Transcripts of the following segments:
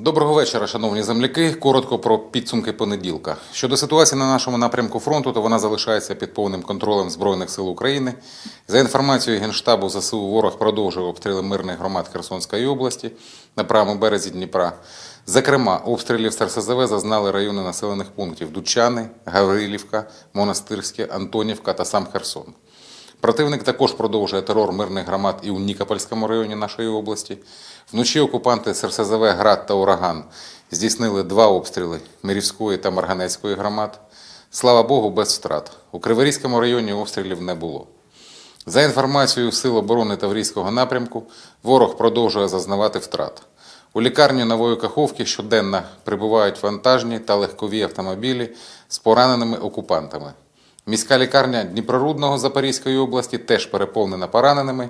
Доброго вечора, шановні земляки. Коротко про підсумки понеділка. Щодо ситуації на нашому напрямку фронту, то вона залишається під повним контролем Збройних сил України. За інформацією Генштабу ЗСУ, ворог продовжує обстріли мирних громад Херсонської області на правому березі Дніпра. Зокрема, обстрілів з зазнали райони населених пунктів Дучани, Гаврилівка, Монастирське, Антонівка та сам Херсон. Противник також продовжує терор мирних громад і у Нікопольському районі нашої області. Вночі окупанти з РСЗВ Град та Ураган здійснили два обстріли Мирівської та Марганецької громад. Слава Богу, без втрат. У Криворізькому районі обстрілів не було. За інформацією Сил оборони Таврійського напрямку, ворог продовжує зазнавати втрат. У лікарні Нової Каховки щоденно прибувають вантажні та легкові автомобілі з пораненими окупантами. Міська лікарня Дніпрорудного Запорізької області теж переповнена пораненими.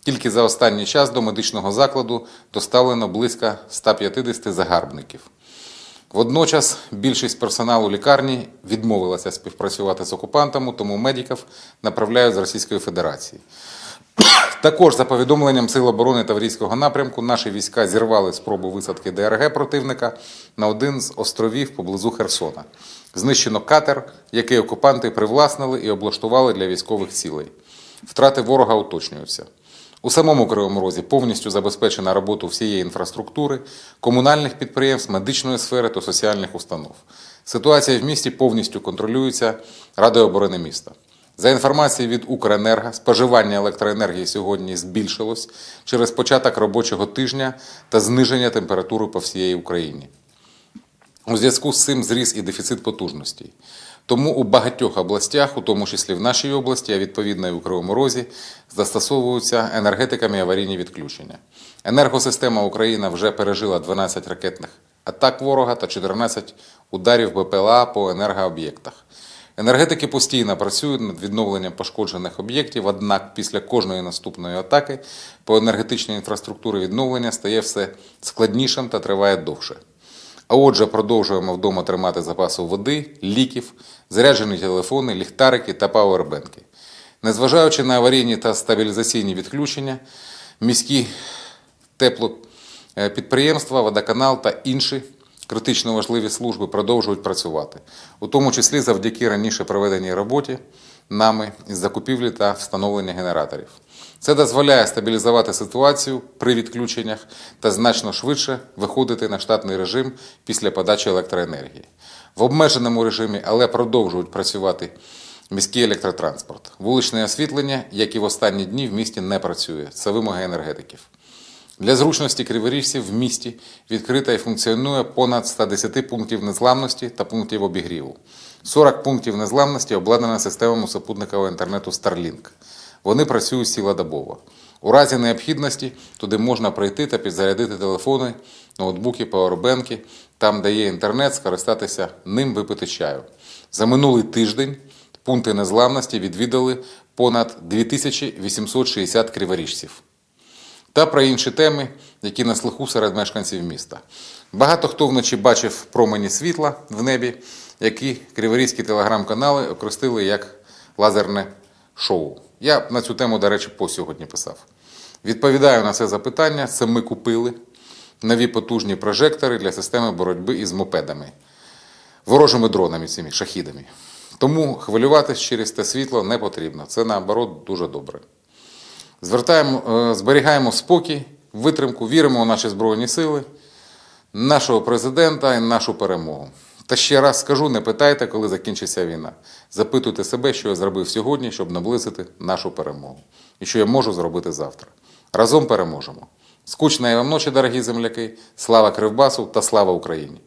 Тільки за останній час до медичного закладу доставлено близько 150 загарбників. Водночас більшість персоналу лікарні відмовилася співпрацювати з окупантами, тому медиків направляють з Російської Федерації. Також, за повідомленням Сил оборони Таврійського напрямку, наші війська зірвали спробу висадки ДРГ противника на один з островів поблизу Херсона. Знищено катер, який окупанти привласнили і облаштували для військових цілей. Втрати ворога уточнюються. У самому Кривому Розі повністю забезпечена робота всієї інфраструктури, комунальних підприємств, медичної сфери та соціальних установ. Ситуація в місті повністю контролюється Радою оборони міста. За інформацією від Укренерго, споживання електроенергії сьогодні збільшилось через початок робочого тижня та зниження температури по всієї Україні. У зв'язку з цим зріс і дефіцит потужностей. Тому у багатьох областях, у тому числі в нашій області, а відповідно і у Кривому Розі, застосовуються енергетиками аварійні відключення. Енергосистема України вже пережила 12 ракетних атак ворога та 14 ударів БПЛА по енергооб'єктах. Енергетики постійно працюють над відновленням пошкоджених об'єктів, однак після кожної наступної атаки по енергетичній інфраструктурі відновлення стає все складнішим та триває довше. А отже, продовжуємо вдома тримати запаси води, ліків, заряджені телефони, ліхтарики та пауербенки. Незважаючи на аварійні та стабілізаційні відключення, міські теплопідприємства, водоканал та інші критично важливі служби продовжують працювати, у тому числі завдяки раніше проведеній роботі нами із закупівлі та встановлення генераторів. Це дозволяє стабілізувати ситуацію при відключеннях та значно швидше виходити на штатний режим після подачі електроенергії. В обмеженому режимі, але продовжують працювати міський електротранспорт. Вуличне освітлення, як і в останні дні, в місті не працює. Це вимоги енергетиків. Для зручності криворіжців в місті відкрита і функціонує понад 110 пунктів незламності та пунктів обігріву. 40 пунктів незламності обладнано системами супутникового інтернету Starlink. Вони працюють цілодобово. У разі необхідності туди можна прийти та підзарядити телефони, ноутбуки, пауербенки, там, де є інтернет, скористатися ним випити чаю. За минулий тиждень пункти незламності відвідали понад 2860 криворіжців та про інші теми, які на слуху серед мешканців міста. Багато хто вночі бачив промені світла в небі, які криворізькі телеграм-канали окрестили як лазерне шоу. Я на цю тему, до речі, по сьогодні писав. Відповідаю на це запитання. Це ми купили нові потужні прожектори для системи боротьби із мопедами, ворожими дронами, цими шахідами. Тому хвилюватись через те світло не потрібно. Це наоборот дуже добре. Звертаємо, е, зберігаємо спокій, витримку, віримо у наші Збройні Сили, нашого президента і нашу перемогу. Та ще раз скажу: не питайте, коли закінчиться війна. Запитуйте себе, що я зробив сьогодні, щоб наблизити нашу перемогу. І що я можу зробити завтра. Разом переможемо. Скучної вам ночі, дорогі земляки! Слава Кривбасу та слава Україні!